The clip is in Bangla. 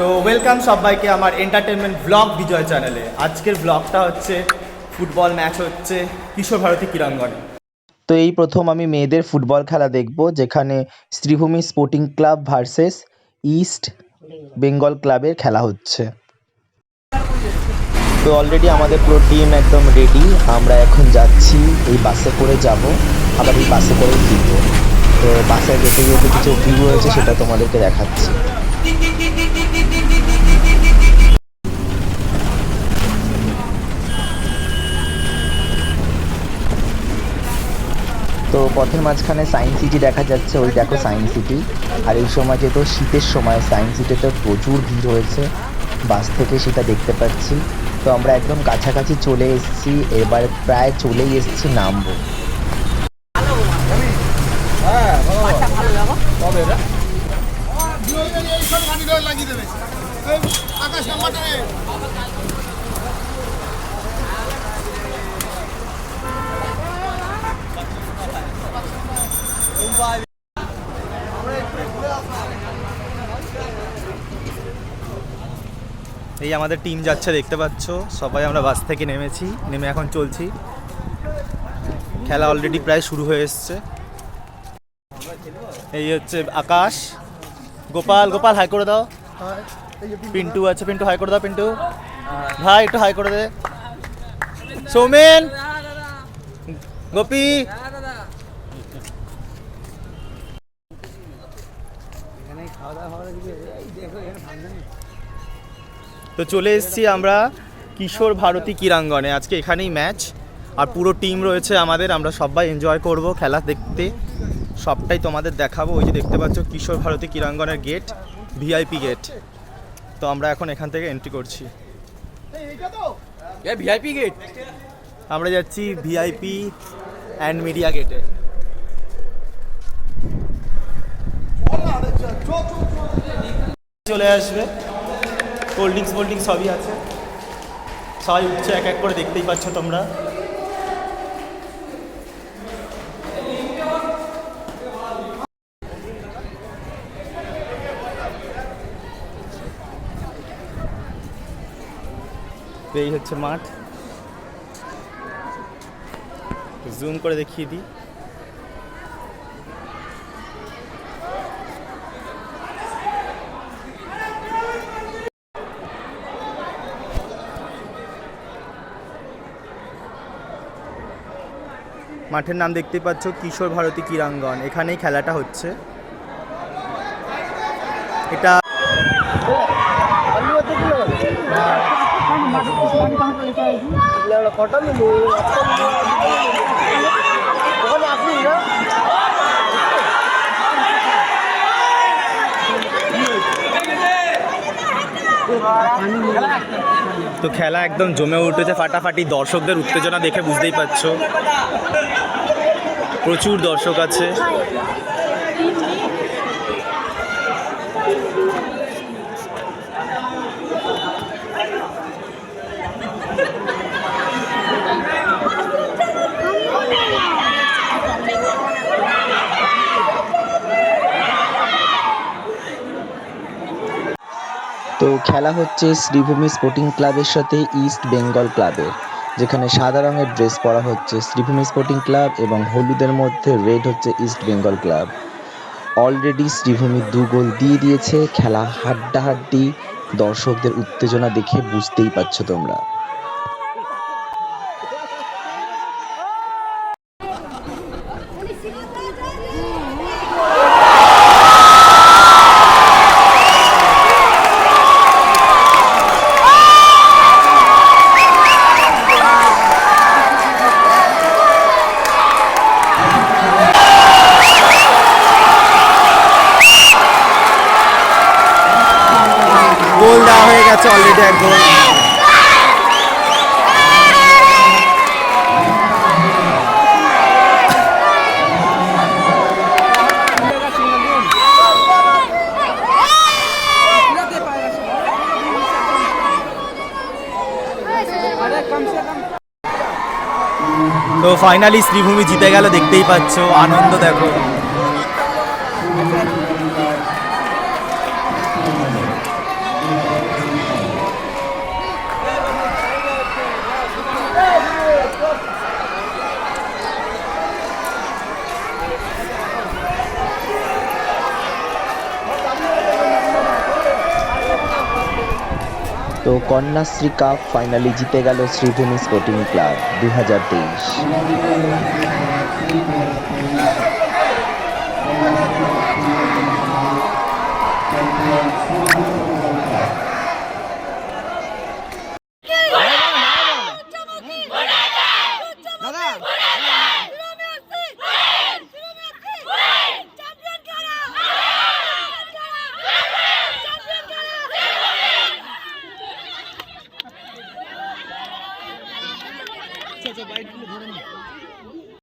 তো ওয়েলকাম সবাইকে আমার এন্টারটেনমেন্ট ব্লগ বিজয় চ্যানেলে আজকের ব্লগটা হচ্ছে ফুটবল ম্যাচ হচ্ছে কিশোর ভারতী ক্রীড়াঙ্গনে। তো এই প্রথম আমি মেয়েদের ফুটবল খেলা দেখব, যেখানে Sreebhumi sporting club versus East Bengal ক্লাবের খেলা হচ্ছে। তো অলরেডি আমাদের পুরো টিম একদম রেডি আমরা এখন যাচ্ছি, এই বাসে করে যাব, আবার এই বাসে করে ফিরবো। তো বাসে যেতে যেতে কিছু ভিউ রয়েছে সেটা তোমাদেরকে দেখাচ্ছি। তো পথের মাঝখানে সায়েন্স সিটি দেখা যাচ্ছে, ওই দেখো সায়েন্স সিটি। আর এই সময় যেহেতু শীতের সময় সায়েন্স সিটিতে প্রচুর ভিড় হয়েছে, বাস থেকে সেটা দেখতে পাচ্ছি। তো আমরা একদম কাছাকাছি চলে এসেছি, এবার প্রায় চলেই এসেছি নামবো। এই আমাদের টিম যাচ্ছে, দেখতে পাচ্ছ। সবাই আমরা বাস থেকে নেমেছি, নেমে এখন চলছি। খেলা অলরেডি প্রায় শুরু হয়ে এসছে। এই হচ্ছে আকাশ। গোপাল গোপাল, হাই করে দাও। পিন্টু আছে, পিন্টু হাই করে দাও, পিন্টু। ভাই, একটু হাই করে দে। সৌমেন। গোপী। তো চলে এসেছি আমরা কিশোর ভারতী ক্রীড়াঙ্গনে। আজকে এখানেই ম্যাচ আর পুরো টিম রয়েছে আমাদের, আমরা সবাই এনজয় করব খেলা দেখতে। সবটাই তোমাদের দেখাবো। ওই যে দেখতে পাচ্ছ কিশোর ভারতী ক্রীড়াঙ্গনের গেট ভিআইপি গেট তো আমরা এখন এখান থেকে এন্ট্রি করছি। ভিআইপি গেট আমরা যাচ্ছি ভিআইপি অ্যান্ড মিডিয়া গেটে চলে আসবে। কোল্ড ড্রিঙ্কস ফোল্ড ড্রিঙ্কস সবই আছে। সবাই উঠছে এক এক করে দেখতেই পাচ্ছ তোমরা। তো এই হচ্ছে মাঠ। জুম করে দেখিয়ে দিই। মাঠের নাম দেখতেই পাচ্ছ, কিশোর ভারতী ক্রীড়াঙ্গন। এখানেই খেলাটা হচ্ছে। এটা তো খেলা একদম জমে উঠেছে ফাটাফাটি। দর্শকদের উত্তেজনা দেখে বুঝতেই পারছ। প্রচুর দর্শক আছে। তো খেলা হচ্ছে শ্রীভূমি স্পোর্টিং ক্লাবের সাথে ইস্ট বেঙ্গল ক্লাবের, যেখানে সাদা রঙের ড্রেস পরা হচ্ছে শ্রীভূমি স্পোর্টিং ক্লাব এবং হলুদের মধ্যে রেড হচ্ছে East Bengal club. Already Sreebhumi দু গোল দিয়ে দিয়েছে, খেলা হাড্ডাহাড্ডি, দর্শকদের উত্তেজনা দেখে বুঝতেই পারছ তোমরা গোল গেছে অলরেডি এক গোল তো ফাইনালি শ্রীভূমি জিতে গেল দেখতেই পাচ্ছ। আনন্দ দেখো। তো কন্যাশ্রী কাপ ফাইনালি জিতে গেল শ্রীভূমি স্পোর্টিং ক্লাব দু হাজার তেইশ Thank you. সাইডগুলো ধরে নিই